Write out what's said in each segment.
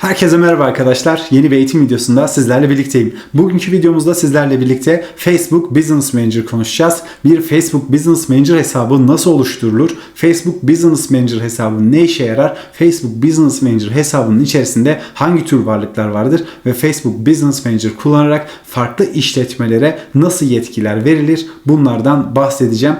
Herkese merhaba arkadaşlar. Yeni bir eğitim videosunda sizlerle birlikteyim. Bugünkü videomuzda sizlerle birlikte Facebook Business Manager konuşacağız. Bir Facebook Business Manager hesabı nasıl oluşturulur? Facebook Business Manager hesabı ne işe yarar? Facebook Business Manager hesabının içerisinde hangi tür varlıklar vardır? Ve Facebook Business Manager kullanarak farklı işletmelere nasıl yetkiler verilir? Bunlardan bahsedeceğim.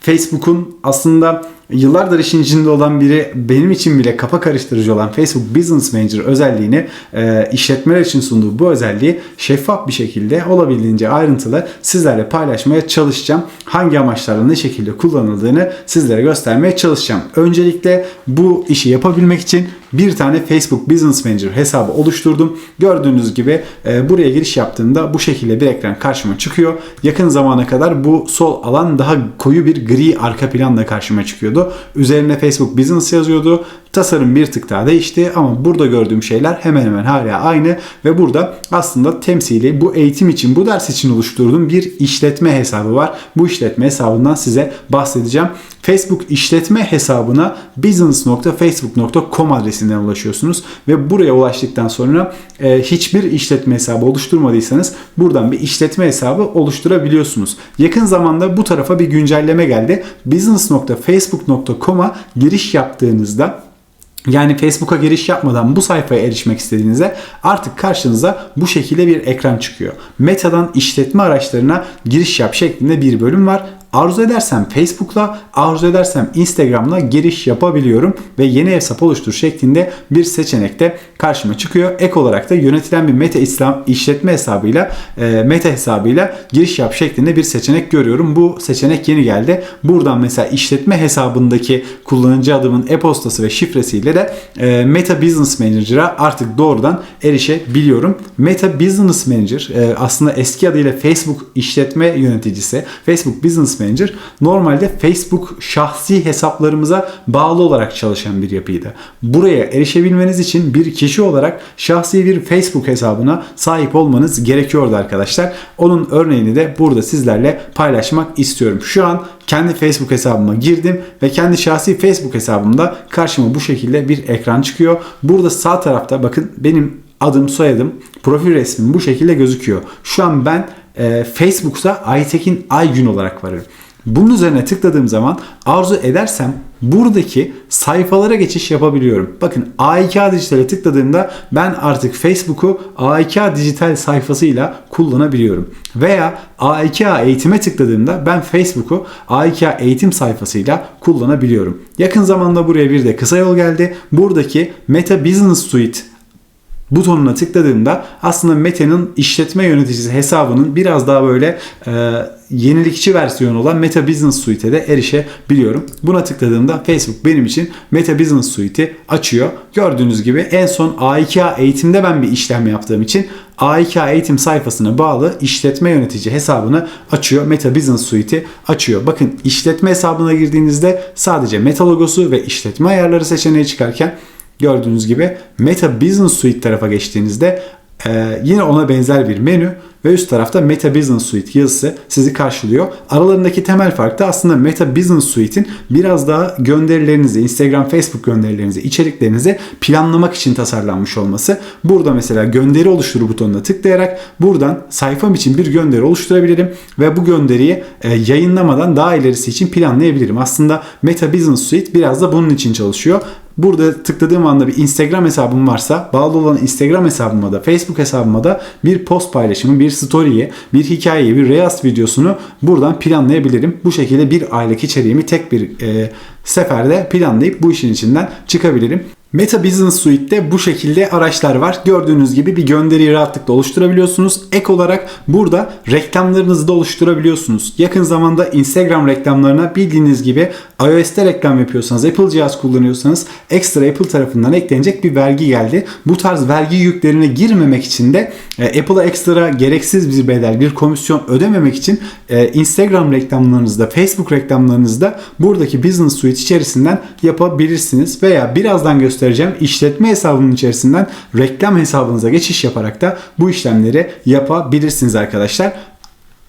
Facebook'un aslında yıllardır işin içinde olan biri benim için bile kafa karıştırıcı olan Facebook Business Manager özelliğini e, işletmeler için sunduğu bu özelliği şeffaf bir şekilde olabildiğince ayrıntılı sizlerle paylaşmaya çalışacağım. Hangi amaçlarla ne şekilde kullanıldığını sizlere göstermeye çalışacağım. Öncelikle bu işi yapabilmek için bir tane Facebook Business Manager hesabı oluşturdum. Gördüğünüz gibi e, buraya giriş yaptığımda bu şekilde bir ekran karşıma çıkıyor. Yakın zamana kadar bu sol alan daha koyu bir gri arka planla karşıma çıkıyordu. Üzerine Facebook Business yazıyordu. Tasarım bir tık daha değişti ama burada gördüğüm şeyler hemen hemen hala aynı ve burada aslında temsili bu eğitim için bu ders için oluşturduğum bir işletme hesabı var. Bu işletme hesabından size bahsedeceğim. Facebook işletme hesabına business.facebook.com adresinden ulaşıyorsunuz ve buraya ulaştıktan sonra e, hiçbir işletme hesabı oluşturmadıysanız buradan bir işletme hesabı oluşturabiliyorsunuz. Yakın zamanda bu tarafa bir güncelleme geldi. business.facebook.com'a giriş yaptığınızda yani Facebook'a giriş yapmadan bu sayfaya erişmek istediğinizde artık karşınıza bu şekilde bir ekran çıkıyor. Meta'dan işletme araçlarına giriş yap şeklinde bir bölüm var. Arzu edersem Facebook'la, arzu edersem Instagram'la giriş yapabiliyorum ve yeni hesap oluştur şeklinde bir seçenek de karşıma çıkıyor. Ek olarak da yönetilen bir Meta İslam işletme hesabıyla, e, Meta hesabıyla giriş yap şeklinde bir seçenek görüyorum. Bu seçenek yeni geldi. Buradan mesela işletme hesabındaki kullanıcı adımın e-postası ve şifresiyle de e, Meta Business Manager'a artık doğrudan erişebiliyorum. Meta Business Manager e, aslında eski adıyla Facebook işletme yöneticisi, Facebook Business Manager normalde Facebook şahsi hesaplarımıza bağlı olarak çalışan bir yapıydı. Buraya erişebilmeniz için bir kişi olarak şahsi bir Facebook hesabına sahip olmanız gerekiyordu arkadaşlar. Onun örneğini de burada sizlerle paylaşmak istiyorum. Şu an kendi Facebook hesabıma girdim ve kendi şahsi Facebook hesabımda karşıma bu şekilde bir ekran çıkıyor. Burada sağ tarafta bakın benim adım, soyadım, profil resmim bu şekilde gözüküyor. Şu an ben e, Facebook'ta Aytekin Aygün olarak varım. Bunun üzerine tıkladığım zaman arzu edersem buradaki sayfalara geçiş yapabiliyorum. Bakın A2A Dijital'e tıkladığımda ben artık Facebook'u A2A Dijital sayfasıyla kullanabiliyorum. Veya A2A Eğitim'e tıkladığımda ben Facebook'u A2A Eğitim sayfasıyla kullanabiliyorum. Yakın zamanda buraya bir de kısa yol geldi. Buradaki Meta Business Suite butonuna tıkladığımda aslında Meta'nın işletme yöneticisi hesabının biraz daha böyle e, yenilikçi versiyonu olan Meta Business Suite'e de erişebiliyorum. Buna tıkladığımda Facebook benim için Meta Business Suite'i açıyor. Gördüğünüz gibi en son A2A eğitimde ben bir işlem yaptığım için A2A eğitim sayfasına bağlı işletme yönetici hesabını açıyor. Meta Business Suite'i açıyor. Bakın işletme hesabına girdiğinizde sadece Meta logosu ve işletme ayarları seçeneği çıkarken gördüğünüz gibi Meta Business Suite tarafa geçtiğinizde e, yine ona benzer bir menü ve üst tarafta Meta Business Suite yazısı sizi karşılıyor. Aralarındaki temel fark da aslında Meta Business Suite'in biraz daha gönderilerinizi, Instagram, Facebook gönderilerinizi, içeriklerinizi planlamak için tasarlanmış olması. Burada mesela gönderi oluştur butonuna tıklayarak buradan sayfam için bir gönderi oluşturabilirim ve bu gönderiyi e, yayınlamadan daha ilerisi için planlayabilirim. Aslında Meta Business Suite biraz da bunun için çalışıyor. Burada tıkladığım anda bir Instagram hesabım varsa bağlı olan Instagram hesabıma da Facebook hesabıma da bir post paylaşımı, bir story'yi, bir hikayeyi, bir Reels videosunu buradan planlayabilirim. Bu şekilde bir aylık içeriğimi tek bir e, seferde planlayıp bu işin içinden çıkabilirim. Meta Business Suite'de bu şekilde araçlar var. Gördüğünüz gibi bir gönderiyi rahatlıkla oluşturabiliyorsunuz. Ek olarak burada reklamlarınızı da oluşturabiliyorsunuz. Yakın zamanda Instagram reklamlarına bildiğiniz gibi iOS'te reklam yapıyorsanız, Apple cihaz kullanıyorsanız ekstra Apple tarafından eklenecek bir vergi geldi. Bu tarz vergi yüklerine girmemek için de e, Apple'a ekstra gereksiz bir bedel, bir komisyon ödememek için e, Instagram reklamlarınızda, Facebook reklamlarınızda buradaki Business Suite içerisinden yapabilirsiniz veya birazdan göstereceğim göstereceğim. İşletme hesabının içerisinden reklam hesabınıza geçiş yaparak da bu işlemleri yapabilirsiniz arkadaşlar.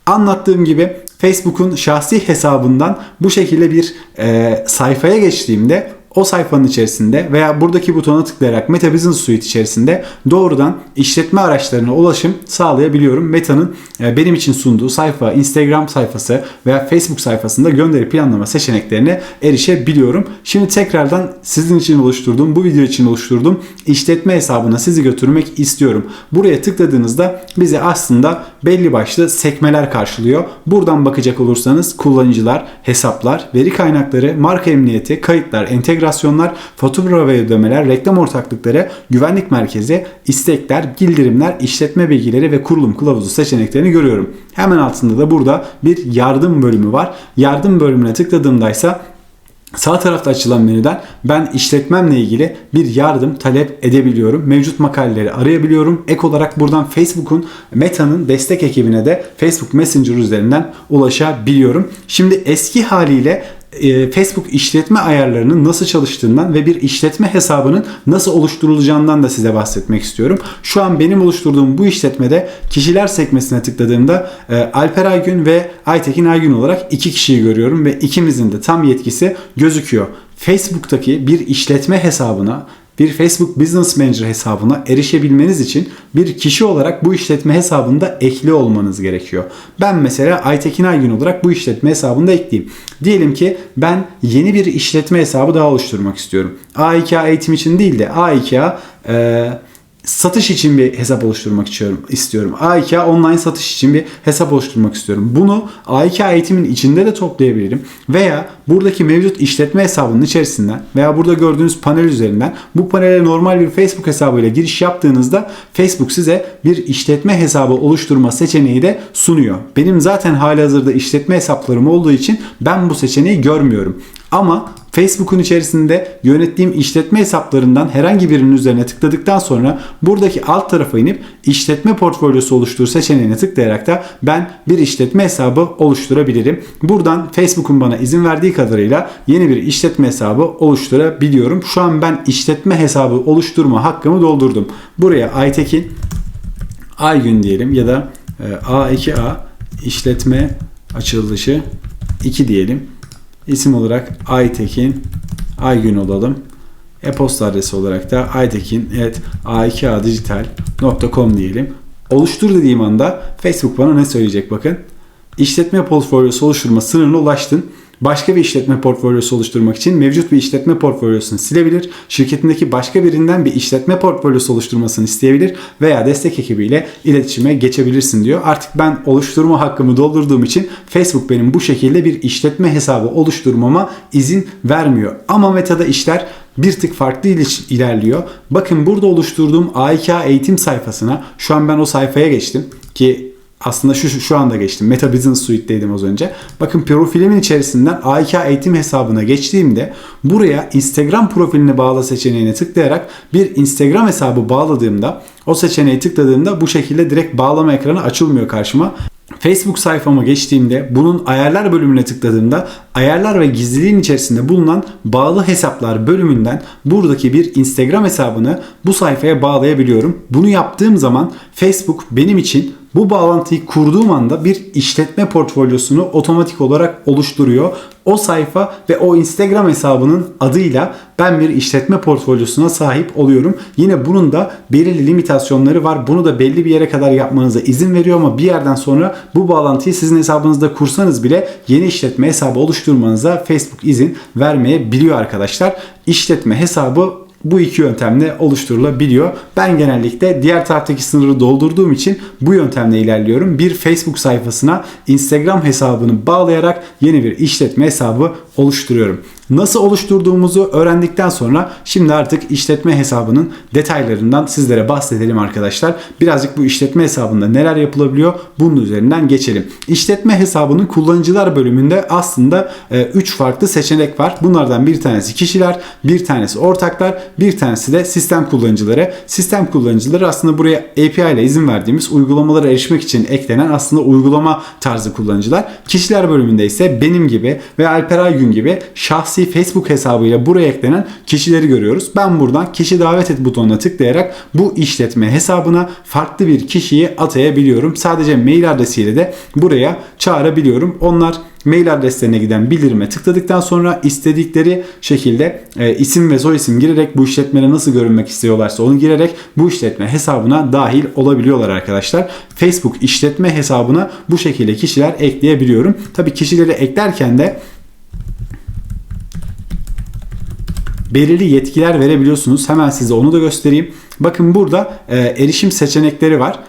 Anlattığım gibi Facebook'un şahsi hesabından bu şekilde bir e, sayfaya geçtiğimde o sayfanın içerisinde veya buradaki butona tıklayarak Meta Business Suite içerisinde doğrudan işletme araçlarına ulaşım sağlayabiliyorum. Meta'nın e, benim için sunduğu sayfa, Instagram sayfası veya Facebook sayfasında gönderi planlama seçeneklerine erişebiliyorum. Şimdi tekrardan sizin için oluşturduğum, bu video için oluşturduğum işletme hesabına sizi götürmek istiyorum. Buraya tıkladığınızda bizi aslında belli başlı sekmeler karşılıyor. Buradan bakacak olursanız kullanıcılar, hesaplar, veri kaynakları, marka emniyeti, kayıtlar, entegrasyonlar, fatura ve ödemeler, reklam ortaklıkları, güvenlik merkezi, istekler, bildirimler, işletme bilgileri ve kurulum kılavuzu seçeneklerini görüyorum. Hemen altında da burada bir yardım bölümü var. Yardım bölümüne tıkladığımda ise Sağ tarafta açılan menüden ben işletmemle ilgili bir yardım talep edebiliyorum. Mevcut makaleleri arayabiliyorum. Ek olarak buradan Facebook'un Meta'nın destek ekibine de Facebook Messenger üzerinden ulaşabiliyorum. Şimdi eski haliyle e, Facebook işletme ayarlarının nasıl çalıştığından ve bir işletme hesabının nasıl oluşturulacağından da size bahsetmek istiyorum. Şu an benim oluşturduğum bu işletmede kişiler sekmesine tıkladığımda e, Alper Aygün ve Aytekin Aygün olarak iki kişiyi görüyorum ve ikimizin de tam yetkisi gözüküyor. Facebook'taki bir işletme hesabına bir Facebook Business Manager hesabına erişebilmeniz için bir kişi olarak bu işletme hesabında ekli olmanız gerekiyor. Ben mesela Aytekin Aygün olarak bu işletme hesabında ekleyeyim. Diyelim ki ben yeni bir işletme hesabı daha oluşturmak istiyorum. A2A eğitim için değil de A2A e, satış için bir hesap oluşturmak istiyorum. istiyorum. A2A online satış için bir hesap oluşturmak istiyorum. Bunu A2A eğitimin içinde de toplayabilirim. Veya buradaki mevcut işletme hesabının içerisinden veya burada gördüğünüz panel üzerinden bu panele normal bir Facebook hesabıyla giriş yaptığınızda Facebook size bir işletme hesabı oluşturma seçeneği de sunuyor. Benim zaten hali hazırda işletme hesaplarım olduğu için ben bu seçeneği görmüyorum. Ama Facebook'un içerisinde yönettiğim işletme hesaplarından herhangi birinin üzerine tıkladıktan sonra buradaki alt tarafa inip işletme portfolyosu oluştur seçeneğine tıklayarak da ben bir işletme hesabı oluşturabilirim. Buradan Facebook'un bana izin verdiği kadarıyla yeni bir işletme hesabı oluşturabiliyorum. Şu an ben işletme hesabı oluşturma hakkımı doldurdum. Buraya Aytekin Aygün diyelim ya da A2A işletme açılışı 2 diyelim. İsim olarak Aytekin Aygün olalım. E-posta adresi olarak da aytekin evet a2adijital.com diyelim. Oluştur dediğim anda Facebook bana ne söyleyecek bakın. İşletme portfolyosu oluşturma sınırına ulaştın. Başka bir işletme portfolyosu oluşturmak için mevcut bir işletme portfolyosunu silebilir, şirketindeki başka birinden bir işletme portfolyosu oluşturmasını isteyebilir veya destek ekibiyle iletişime geçebilirsin diyor. Artık ben oluşturma hakkımı doldurduğum için Facebook benim bu şekilde bir işletme hesabı oluşturmama izin vermiyor. Ama Meta'da işler bir tık farklı ilerliyor. Bakın burada oluşturduğum A2A eğitim sayfasına şu an ben o sayfaya geçtim ki aslında şu, şu anda geçtim. Meta Business Suite'deydim az önce. Bakın profilimin içerisinden A2A eğitim hesabına geçtiğimde buraya Instagram profilini bağla seçeneğine tıklayarak bir Instagram hesabı bağladığımda o seçeneği tıkladığımda bu şekilde direkt bağlama ekranı açılmıyor karşıma. Facebook sayfama geçtiğimde bunun ayarlar bölümüne tıkladığımda ayarlar ve gizliliğin içerisinde bulunan bağlı hesaplar bölümünden buradaki bir Instagram hesabını bu sayfaya bağlayabiliyorum. Bunu yaptığım zaman Facebook benim için bu bağlantıyı kurduğum anda bir işletme portfolyosunu otomatik olarak oluşturuyor. O sayfa ve o Instagram hesabının adıyla ben bir işletme portfolyosuna sahip oluyorum. Yine bunun da belirli limitasyonları var. Bunu da belli bir yere kadar yapmanıza izin veriyor ama bir yerden sonra bu bağlantıyı sizin hesabınızda kursanız bile yeni işletme hesabı oluşturmanıza Facebook izin vermeyebiliyor arkadaşlar. İşletme hesabı bu iki yöntemle oluşturulabiliyor. Ben genellikle diğer taraftaki sınırı doldurduğum için bu yöntemle ilerliyorum. Bir Facebook sayfasına Instagram hesabını bağlayarak yeni bir işletme hesabı oluşturuyorum. Nasıl oluşturduğumuzu öğrendikten sonra şimdi artık işletme hesabının detaylarından sizlere bahsedelim arkadaşlar. Birazcık bu işletme hesabında neler yapılabiliyor bunun üzerinden geçelim. İşletme hesabının kullanıcılar bölümünde aslında 3 e, farklı seçenek var. Bunlardan bir tanesi kişiler, bir tanesi ortaklar, bir tanesi de sistem kullanıcıları. Sistem kullanıcıları aslında buraya API ile izin verdiğimiz uygulamalara erişmek için eklenen aslında uygulama tarzı kullanıcılar. Kişiler bölümünde ise benim gibi ve Alper Aygün söylediğim gibi şahsi Facebook hesabıyla buraya eklenen kişileri görüyoruz. Ben buradan kişi davet et butonuna tıklayarak bu işletme hesabına farklı bir kişiyi atayabiliyorum. Sadece mail adresiyle de buraya çağırabiliyorum. Onlar mail adreslerine giden bildirime tıkladıktan sonra istedikleri şekilde e, isim ve soy isim girerek bu işletmede nasıl görünmek istiyorlarsa onu girerek bu işletme hesabına dahil olabiliyorlar arkadaşlar. Facebook işletme hesabına bu şekilde kişiler ekleyebiliyorum. Tabii kişileri eklerken de belirli yetkiler verebiliyorsunuz. Hemen size onu da göstereyim. Bakın burada e, erişim seçenekleri var.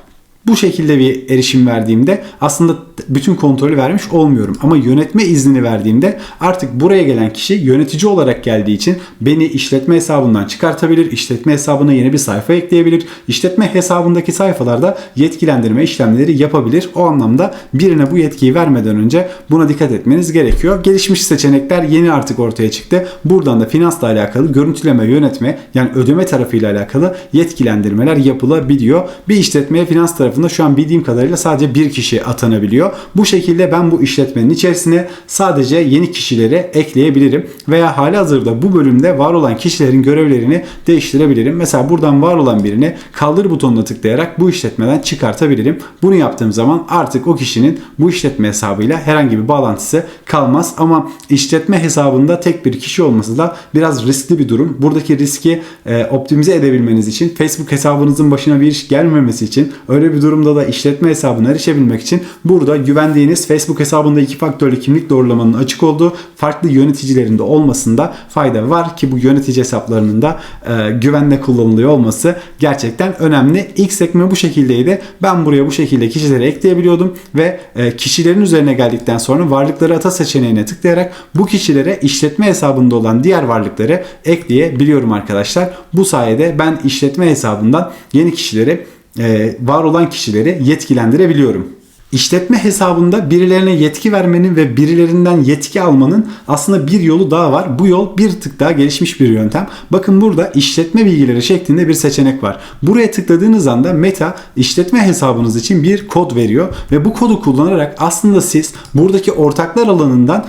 Bu şekilde bir erişim verdiğimde aslında bütün kontrolü vermiş olmuyorum. Ama yönetme iznini verdiğimde artık buraya gelen kişi yönetici olarak geldiği için beni işletme hesabından çıkartabilir. işletme hesabına yeni bir sayfa ekleyebilir. İşletme hesabındaki sayfalarda yetkilendirme işlemleri yapabilir. O anlamda birine bu yetkiyi vermeden önce buna dikkat etmeniz gerekiyor. Gelişmiş seçenekler yeni artık ortaya çıktı. Buradan da finansla alakalı görüntüleme, yönetme yani ödeme tarafıyla alakalı yetkilendirmeler yapılabiliyor. Bir işletmeye finans tarafında şu an bildiğim kadarıyla sadece bir kişi atanabiliyor. Bu şekilde ben bu işletmenin içerisine sadece yeni kişileri ekleyebilirim veya hali hazırda bu bölümde var olan kişilerin görevlerini değiştirebilirim. Mesela buradan var olan birini kaldır butonuna tıklayarak bu işletmeden çıkartabilirim. Bunu yaptığım zaman artık o kişinin bu işletme hesabıyla herhangi bir bağlantısı kalmaz ama işletme hesabında tek bir kişi olması da biraz riskli bir durum. Buradaki riski e, optimize edebilmeniz için Facebook hesabınızın başına bir iş gelmemesi için öyle bir durumda da işletme hesabına erişebilmek için burada güvendiğiniz Facebook hesabında iki faktörlü kimlik doğrulamanın açık olduğu farklı yöneticilerin de olmasında fayda var ki bu yönetici hesaplarının da e, güvenle kullanılıyor olması gerçekten önemli. İlk sekme bu şekildeydi. Ben buraya bu şekilde kişileri ekleyebiliyordum ve e, kişilerin üzerine geldikten sonra varlıkları ata seçeneğine tıklayarak bu kişilere işletme hesabında olan diğer varlıkları ekleyebiliyorum arkadaşlar. Bu sayede ben işletme hesabından yeni kişileri e, var olan kişileri yetkilendirebiliyorum. İşletme hesabında birilerine yetki vermenin ve birilerinden yetki almanın aslında bir yolu daha var. Bu yol bir tık daha gelişmiş bir yöntem. Bakın burada işletme bilgileri şeklinde bir seçenek var. Buraya tıkladığınız anda Meta işletme hesabınız için bir kod veriyor ve bu kodu kullanarak aslında siz buradaki ortaklar alanından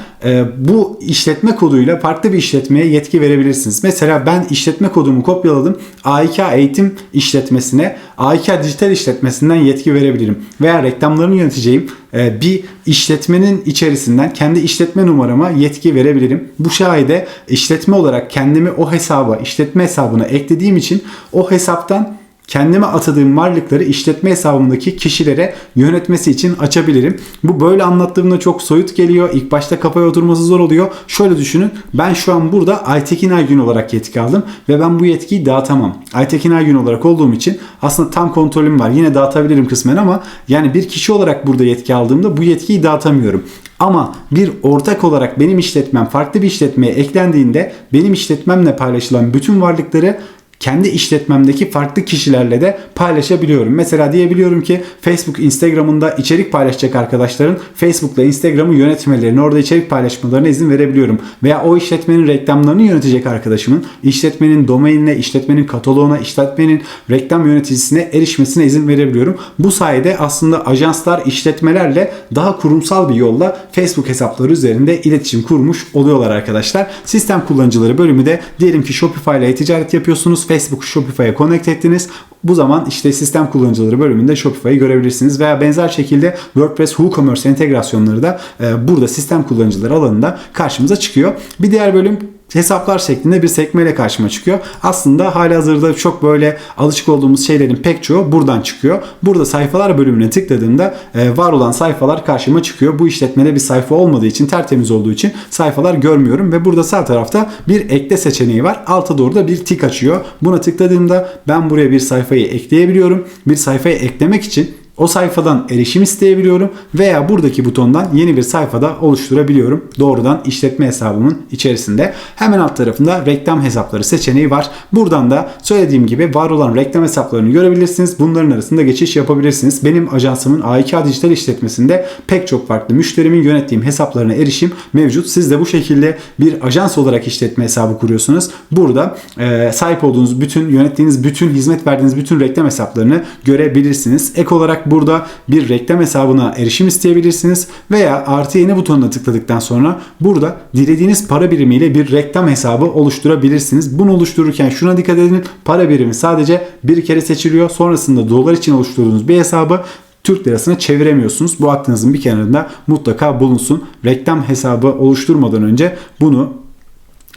bu işletme koduyla farklı bir işletmeye yetki verebilirsiniz. Mesela ben işletme kodumu kopyaladım. A2 eğitim işletmesine A2 dijital işletmesinden yetki verebilirim. Veya reklamlarını yöneteceğim e, bir işletmenin içerisinden kendi işletme numarama yetki verebilirim. Bu sayede işletme olarak kendimi o hesaba, işletme hesabına eklediğim için o hesaptan kendime atadığım varlıkları işletme hesabımdaki kişilere yönetmesi için açabilirim. Bu böyle anlattığımda çok soyut geliyor. İlk başta kafaya oturması zor oluyor. Şöyle düşünün. Ben şu an burada Aytekin Aygün olarak yetki aldım ve ben bu yetkiyi dağıtamam. Aytekin Aygün olarak olduğum için aslında tam kontrolüm var. Yine dağıtabilirim kısmen ama yani bir kişi olarak burada yetki aldığımda bu yetkiyi dağıtamıyorum. Ama bir ortak olarak benim işletmem farklı bir işletmeye eklendiğinde benim işletmemle paylaşılan bütün varlıkları kendi işletmemdeki farklı kişilerle de paylaşabiliyorum. Mesela diyebiliyorum ki Facebook, Instagram'ında içerik paylaşacak arkadaşların Facebook'la Instagram'ı yönetmelerini, orada içerik paylaşmalarına izin verebiliyorum. Veya o işletmenin reklamlarını yönetecek arkadaşımın işletmenin domainine, işletmenin kataloğuna, işletmenin reklam yöneticisine erişmesine izin verebiliyorum. Bu sayede aslında ajanslar işletmelerle daha kurumsal bir yolla Facebook hesapları üzerinde iletişim kurmuş oluyorlar arkadaşlar. Sistem kullanıcıları bölümü de diyelim ki Shopify ile ticaret yapıyorsunuz. Facebook Shopify'a connect ettiniz. Bu zaman işte sistem kullanıcıları bölümünde Shopify'ı görebilirsiniz. Veya benzer şekilde WordPress WooCommerce entegrasyonları da e, burada sistem kullanıcıları alanında karşımıza çıkıyor. Bir diğer bölüm hesaplar şeklinde bir sekmeyle karşıma çıkıyor. Aslında hali hazırda çok böyle alışık olduğumuz şeylerin pek çoğu buradan çıkıyor. Burada sayfalar bölümüne tıkladığımda e, var olan sayfalar karşıma çıkıyor. Bu işletmede bir sayfa olmadığı için tertemiz olduğu için sayfalar görmüyorum ve burada sağ tarafta bir ekle seçeneği var. Alta doğru da bir tik açıyor. Buna tıkladığımda ben buraya bir sayfayı ekleyebiliyorum. Bir sayfayı eklemek için o sayfadan erişim isteyebiliyorum veya buradaki butondan yeni bir sayfada oluşturabiliyorum. Doğrudan işletme hesabımın içerisinde. Hemen alt tarafında reklam hesapları seçeneği var. Buradan da söylediğim gibi var olan reklam hesaplarını görebilirsiniz. Bunların arasında geçiş yapabilirsiniz. Benim ajansımın A2 dijital işletmesinde pek çok farklı müşterimin yönettiğim hesaplarına erişim mevcut. Siz de bu şekilde bir ajans olarak işletme hesabı kuruyorsunuz. Burada e, sahip olduğunuz bütün, yönettiğiniz bütün, hizmet verdiğiniz bütün reklam hesaplarını görebilirsiniz. Ek olarak burada bir reklam hesabına erişim isteyebilirsiniz veya artı yeni butonuna tıkladıktan sonra burada dilediğiniz para birimiyle bir reklam hesabı oluşturabilirsiniz. Bunu oluştururken şuna dikkat edin. Para birimi sadece bir kere seçiliyor. Sonrasında dolar için oluşturduğunuz bir hesabı Türk lirasına çeviremiyorsunuz. Bu aklınızın bir kenarında mutlaka bulunsun. Reklam hesabı oluşturmadan önce bunu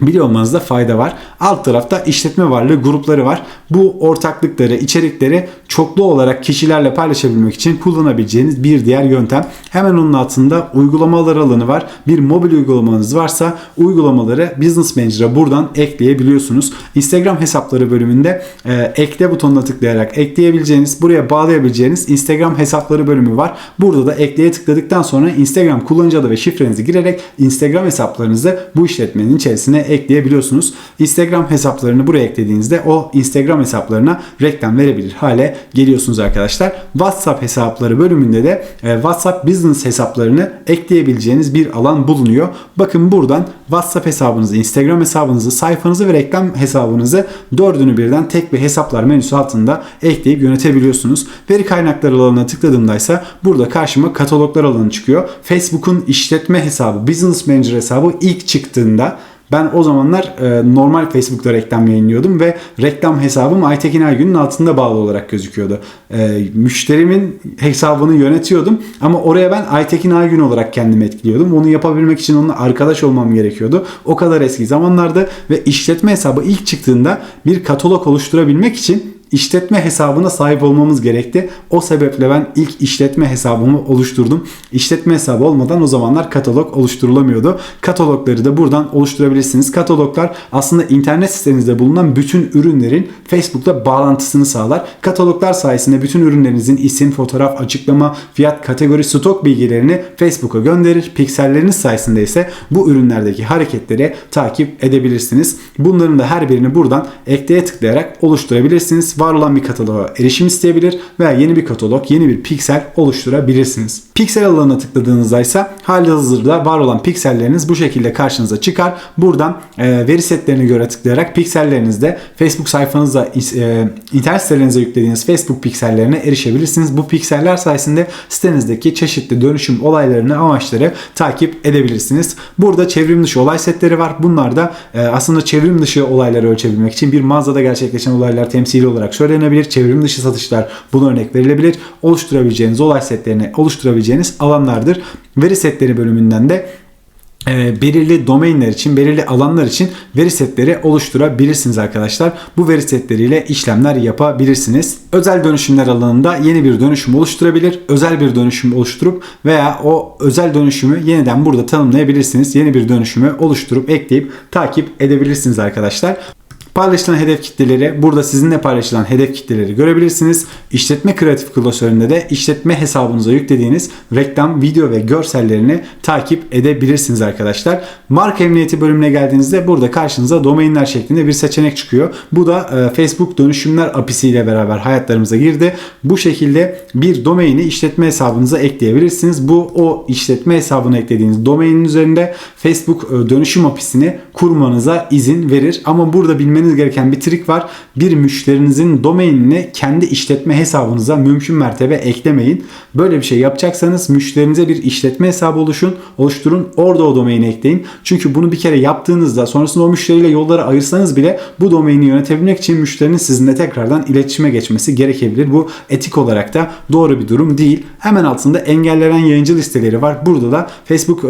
biliyor olmanızda fayda var. Alt tarafta işletme varlığı grupları var. Bu ortaklıkları, içerikleri çoklu olarak kişilerle paylaşabilmek için kullanabileceğiniz bir diğer yöntem. Hemen onun altında uygulamalar alanı var. Bir mobil uygulamanız varsa uygulamaları Business Manager'a buradan ekleyebiliyorsunuz. Instagram hesapları bölümünde e, ekle butonuna tıklayarak ekleyebileceğiniz, buraya bağlayabileceğiniz Instagram hesapları bölümü var. Burada da ekleye tıkladıktan sonra Instagram kullanıcı adı ve şifrenizi girerek Instagram hesaplarınızı bu işletmenin içerisine ekleyebiliyorsunuz. Instagram hesaplarını buraya eklediğinizde o Instagram hesaplarına reklam verebilir hale geliyorsunuz arkadaşlar. WhatsApp hesapları bölümünde de e, WhatsApp Business hesaplarını ekleyebileceğiniz bir alan bulunuyor. Bakın buradan WhatsApp hesabınızı, Instagram hesabınızı, sayfanızı ve reklam hesabınızı dördünü birden tek bir hesaplar menüsü altında ekleyip yönetebiliyorsunuz. Veri kaynakları alanına tıkladığımda ise burada karşıma kataloglar alanı çıkıyor. Facebook'un işletme hesabı, Business Manager hesabı ilk çıktığında ben o zamanlar e, normal Facebook'ta reklam yayınlıyordum ve reklam hesabım Aytekin Aygün'ün altında bağlı olarak gözüküyordu. E, müşterimin hesabını yönetiyordum ama oraya ben Aytekin Aygün olarak kendimi etkiliyordum. Onu yapabilmek için onunla arkadaş olmam gerekiyordu. O kadar eski zamanlarda ve işletme hesabı ilk çıktığında bir katalog oluşturabilmek için işletme hesabına sahip olmamız gerekti. O sebeple ben ilk işletme hesabımı oluşturdum. İşletme hesabı olmadan o zamanlar katalog oluşturulamıyordu. Katalogları da buradan oluşturabilirsiniz. Kataloglar aslında internet sitenizde bulunan bütün ürünlerin Facebook'ta bağlantısını sağlar. Kataloglar sayesinde bütün ürünlerinizin isim, fotoğraf, açıklama, fiyat, kategori, stok bilgilerini Facebook'a gönderir. Pikselleriniz sayesinde ise bu ürünlerdeki hareketleri takip edebilirsiniz. Bunların da her birini buradan ekleye tıklayarak oluşturabilirsiniz var olan bir kataloğa erişim isteyebilir veya yeni bir katalog, yeni bir piksel oluşturabilirsiniz. Piksel alanına tıkladığınızda ise hali hazırda var olan pikselleriniz bu şekilde karşınıza çıkar. Buradan e, veri setlerine göre tıklayarak piksellerinizde Facebook sayfanıza, e, internet sitelerinize yüklediğiniz Facebook piksellerine erişebilirsiniz. Bu pikseller sayesinde sitenizdeki çeşitli dönüşüm olaylarını, amaçları takip edebilirsiniz. Burada çevrim dışı olay setleri var. Bunlar da e, aslında çevrim dışı olayları ölçebilmek için bir mağazada gerçekleşen olaylar temsili olarak söylenebilir. Çevrim dışı satışlar buna örnek verilebilir. Oluşturabileceğiniz olay setlerini oluşturabileceğiniz alanlardır. Veri setleri bölümünden de e, belirli domainler için, belirli alanlar için veri setleri oluşturabilirsiniz arkadaşlar. Bu veri setleriyle işlemler yapabilirsiniz. Özel dönüşümler alanında yeni bir dönüşüm oluşturabilir. Özel bir dönüşüm oluşturup veya o özel dönüşümü yeniden burada tanımlayabilirsiniz. Yeni bir dönüşümü oluşturup ekleyip takip edebilirsiniz arkadaşlar. Paylaşılan hedef kitleleri, burada sizinle paylaşılan hedef kitleleri görebilirsiniz. İşletme kreatif klasöründe de işletme hesabınıza yüklediğiniz reklam, video ve görsellerini takip edebilirsiniz arkadaşlar. Marka emniyeti bölümüne geldiğinizde burada karşınıza domainler şeklinde bir seçenek çıkıyor. Bu da e, Facebook dönüşümler API'si ile beraber hayatlarımıza girdi. Bu şekilde bir domaini işletme hesabınıza ekleyebilirsiniz. Bu o işletme hesabına eklediğiniz domainin üzerinde Facebook e, dönüşüm API'sini kurmanıza izin verir. Ama burada bilmeniz bilmeniz gereken bir trik var. Bir müşterinizin domainini kendi işletme hesabınıza mümkün mertebe eklemeyin. Böyle bir şey yapacaksanız müşterinize bir işletme hesabı oluşun, oluşturun. Orada o domaini ekleyin. Çünkü bunu bir kere yaptığınızda sonrasında o müşteriyle yolları ayırsanız bile bu domaini yönetebilmek için müşterinin sizinle tekrardan iletişime geçmesi gerekebilir. Bu etik olarak da doğru bir durum değil. Hemen altında engellenen yayıncı listeleri var. Burada da Facebook e,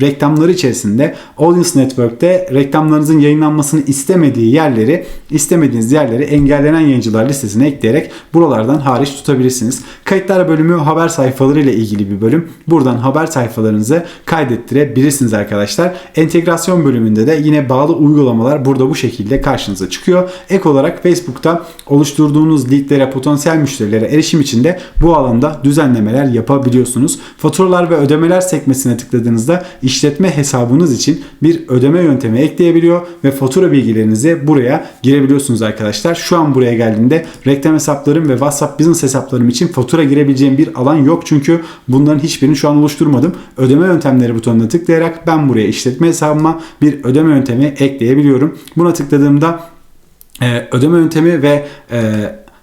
reklamları içerisinde Audience Network'te reklamlarınızın yayınlanmasını istemediği yer yerleri istemediğiniz yerleri engellenen yayıncılar listesine ekleyerek buralardan hariç tutabilirsiniz. Kayıtlar bölümü haber sayfaları ile ilgili bir bölüm. Buradan haber sayfalarınızı kaydettirebilirsiniz arkadaşlar. Entegrasyon bölümünde de yine bağlı uygulamalar burada bu şekilde karşınıza çıkıyor. Ek olarak Facebook'ta oluşturduğunuz leadlere, potansiyel müşterilere erişim için de bu alanda düzenlemeler yapabiliyorsunuz. Faturalar ve ödemeler sekmesine tıkladığınızda işletme hesabınız için bir ödeme yöntemi ekleyebiliyor ve fatura bilgilerinizi buraya buraya girebiliyorsunuz arkadaşlar. Şu an buraya geldiğinde reklam hesaplarım ve WhatsApp Business hesaplarım için fatura girebileceğim bir alan yok. Çünkü bunların hiçbirini şu an oluşturmadım. Ödeme yöntemleri butonuna tıklayarak ben buraya işletme hesabıma bir ödeme yöntemi ekleyebiliyorum. Buna tıkladığımda e, ödeme yöntemi ve e,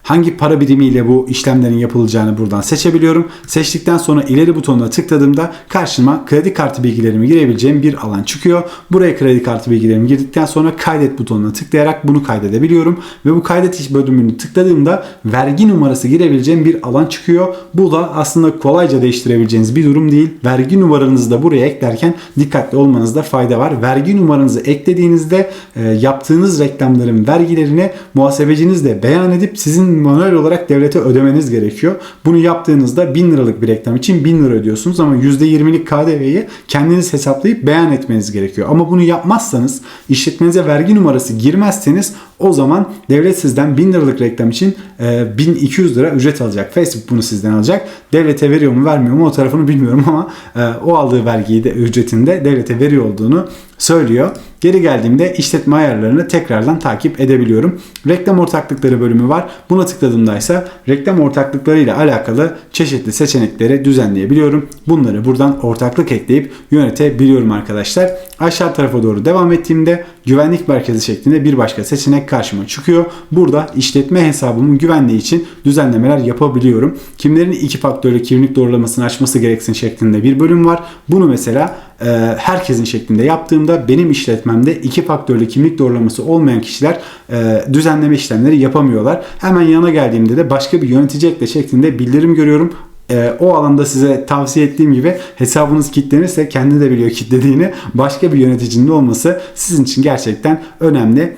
hangi para birimiyle bu işlemlerin yapılacağını buradan seçebiliyorum. Seçtikten sonra ileri butonuna tıkladığımda karşıma kredi kartı bilgilerimi girebileceğim bir alan çıkıyor. Buraya kredi kartı bilgilerimi girdikten sonra kaydet butonuna tıklayarak bunu kaydedebiliyorum. Ve bu kaydet iş bölümünü tıkladığımda vergi numarası girebileceğim bir alan çıkıyor. Bu da aslında kolayca değiştirebileceğiniz bir durum değil. Vergi numaranızı da buraya eklerken dikkatli olmanızda fayda var. Vergi numaranızı eklediğinizde e, yaptığınız reklamların vergilerini muhasebecinizle beyan edip sizin manuel olarak devlete ödemeniz gerekiyor. Bunu yaptığınızda 1000 liralık bir reklam için 1000 lira ödüyorsunuz ama %20'lik KDV'yi kendiniz hesaplayıp beyan etmeniz gerekiyor. Ama bunu yapmazsanız işletmenize vergi numarası girmezseniz o zaman devlet sizden 1000 liralık reklam için e, 1200 lira ücret alacak. Facebook bunu sizden alacak. Devlete veriyor mu vermiyor mu o tarafını bilmiyorum ama e, o aldığı vergiyi de ücretinde devlete veriyor olduğunu söylüyor. Geri geldiğimde işletme ayarlarını tekrardan takip edebiliyorum. Reklam ortaklıkları bölümü var. Buna tıkladığımda ise reklam ortaklıkları ile alakalı çeşitli seçenekleri düzenleyebiliyorum. Bunları buradan ortaklık ekleyip yönetebiliyorum arkadaşlar. Aşağı tarafa doğru devam ettiğimde güvenlik merkezi şeklinde bir başka seçenek karşıma çıkıyor. Burada işletme hesabımın güvenliği için düzenlemeler yapabiliyorum. Kimlerin iki faktörlü kimlik doğrulamasını açması gereksin şeklinde bir bölüm var. Bunu mesela e, herkesin şeklinde yaptığımda benim işletmemde iki faktörlü kimlik doğrulaması olmayan kişiler e, düzenleme işlemleri yapamıyorlar. Hemen yana geldiğimde de başka bir yönetici ekle şeklinde bildirim görüyorum e, o alanda size tavsiye ettiğim gibi hesabınız kilitlenirse kendi de biliyor kilitlediğini başka bir yöneticinin olması sizin için gerçekten önemli.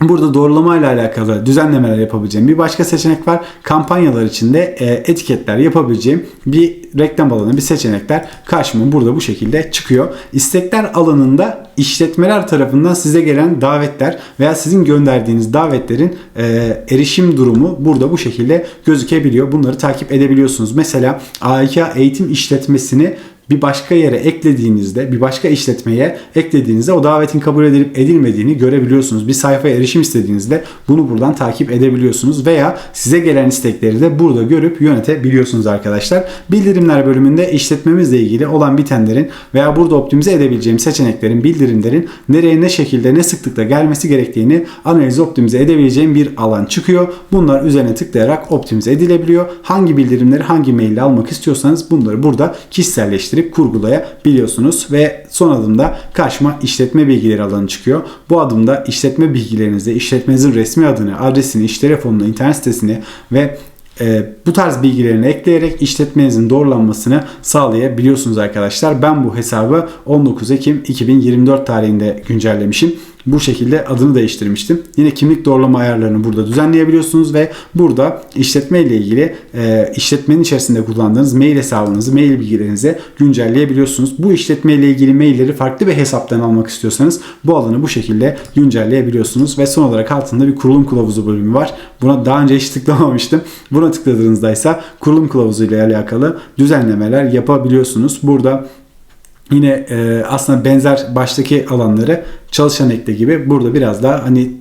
Burada doğrulama ile alakalı düzenlemeler yapabileceğim bir başka seçenek var. Kampanyalar içinde e, etiketler yapabileceğim bir reklam alanı, bir seçenekler karşıma burada bu şekilde çıkıyor. İstekler alanında işletmeler tarafından size gelen davetler veya sizin gönderdiğiniz davetlerin e, erişim durumu burada bu şekilde gözükebiliyor. Bunları takip edebiliyorsunuz. Mesela AIK eğitim işletmesini bir başka yere eklediğinizde, bir başka işletmeye eklediğinizde o davetin kabul edilip edilmediğini görebiliyorsunuz. Bir sayfaya erişim istediğinizde bunu buradan takip edebiliyorsunuz veya size gelen istekleri de burada görüp yönetebiliyorsunuz arkadaşlar. Bildirimler bölümünde işletmemizle ilgili olan bitenlerin veya burada optimize edebileceğim seçeneklerin, bildirimlerin nereye ne şekilde ne sıklıkla gelmesi gerektiğini analiz optimize edebileceğim bir alan çıkıyor. Bunlar üzerine tıklayarak optimize edilebiliyor. Hangi bildirimleri hangi maille almak istiyorsanız bunları burada kişiselleştirin geliştirip kurgulayabiliyorsunuz ve son adımda karşıma işletme bilgileri alanı çıkıyor. Bu adımda işletme bilgilerinizde işletmenizin resmi adını, adresini, iş telefonunu, internet sitesini ve e, bu tarz bilgilerini ekleyerek işletmenizin doğrulanmasını sağlayabiliyorsunuz arkadaşlar. Ben bu hesabı 19 Ekim 2024 tarihinde güncellemişim bu şekilde adını değiştirmiştim. Yine kimlik doğrulama ayarlarını burada düzenleyebiliyorsunuz ve burada işletme ile ilgili e, işletmenin içerisinde kullandığınız mail hesabınızı, mail bilgilerinizi güncelleyebiliyorsunuz. Bu işletme ile ilgili mailleri farklı bir hesaptan almak istiyorsanız bu alanı bu şekilde güncelleyebiliyorsunuz ve son olarak altında bir kurulum kılavuzu bölümü var. Buna daha önce hiç tıklamamıştım. Buna tıkladığınızda ise kurulum kılavuzu ile alakalı düzenlemeler yapabiliyorsunuz. Burada Yine e, aslında benzer baştaki alanları çalışan ekle gibi burada biraz daha hani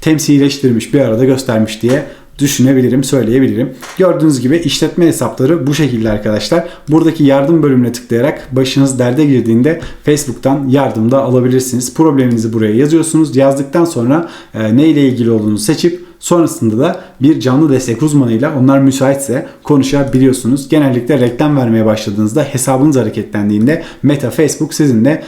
temsilleştirmiş bir arada göstermiş diye düşünebilirim, söyleyebilirim. Gördüğünüz gibi işletme hesapları bu şekilde arkadaşlar. Buradaki yardım bölümüne tıklayarak başınız derde girdiğinde Facebook'tan yardım da alabilirsiniz. Probleminizi buraya yazıyorsunuz. Yazdıktan sonra e, ne ile ilgili olduğunu seçip Sonrasında da bir canlı destek uzmanıyla onlar müsaitse konuşabiliyorsunuz. Genellikle reklam vermeye başladığınızda hesabınız hareketlendiğinde Meta Facebook sizinle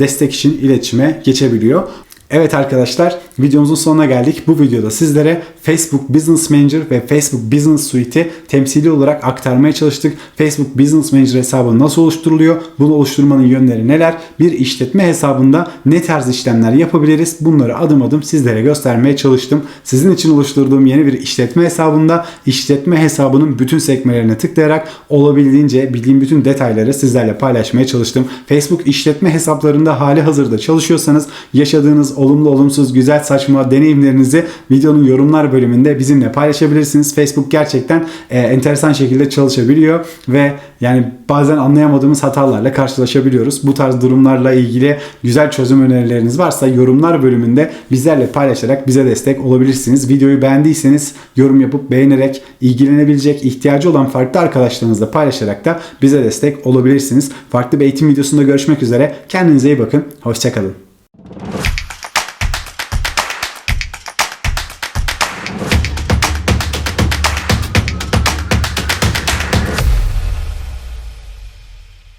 destek için iletişime geçebiliyor. Evet arkadaşlar videomuzun sonuna geldik. Bu videoda sizlere Facebook Business Manager ve Facebook Business Suite'i temsili olarak aktarmaya çalıştık. Facebook Business Manager hesabı nasıl oluşturuluyor? Bunu oluşturmanın yönleri neler? Bir işletme hesabında ne tarz işlemler yapabiliriz? Bunları adım adım sizlere göstermeye çalıştım. Sizin için oluşturduğum yeni bir işletme hesabında işletme hesabının bütün sekmelerine tıklayarak olabildiğince bildiğim bütün detayları sizlerle paylaşmaya çalıştım. Facebook işletme hesaplarında hali hazırda çalışıyorsanız yaşadığınız olumlu, olumsuz, güzel, saçma deneyimlerinizi videonun yorumlar bölümünde bizimle paylaşabilirsiniz. Facebook gerçekten e, enteresan şekilde çalışabiliyor ve yani bazen anlayamadığımız hatalarla karşılaşabiliyoruz. Bu tarz durumlarla ilgili güzel çözüm önerileriniz varsa yorumlar bölümünde bizlerle paylaşarak bize destek olabilirsiniz. Videoyu beğendiyseniz yorum yapıp beğenerek ilgilenebilecek ihtiyacı olan farklı arkadaşlarınızla paylaşarak da bize destek olabilirsiniz. Farklı bir eğitim videosunda görüşmek üzere. Kendinize iyi bakın. Hoşçakalın.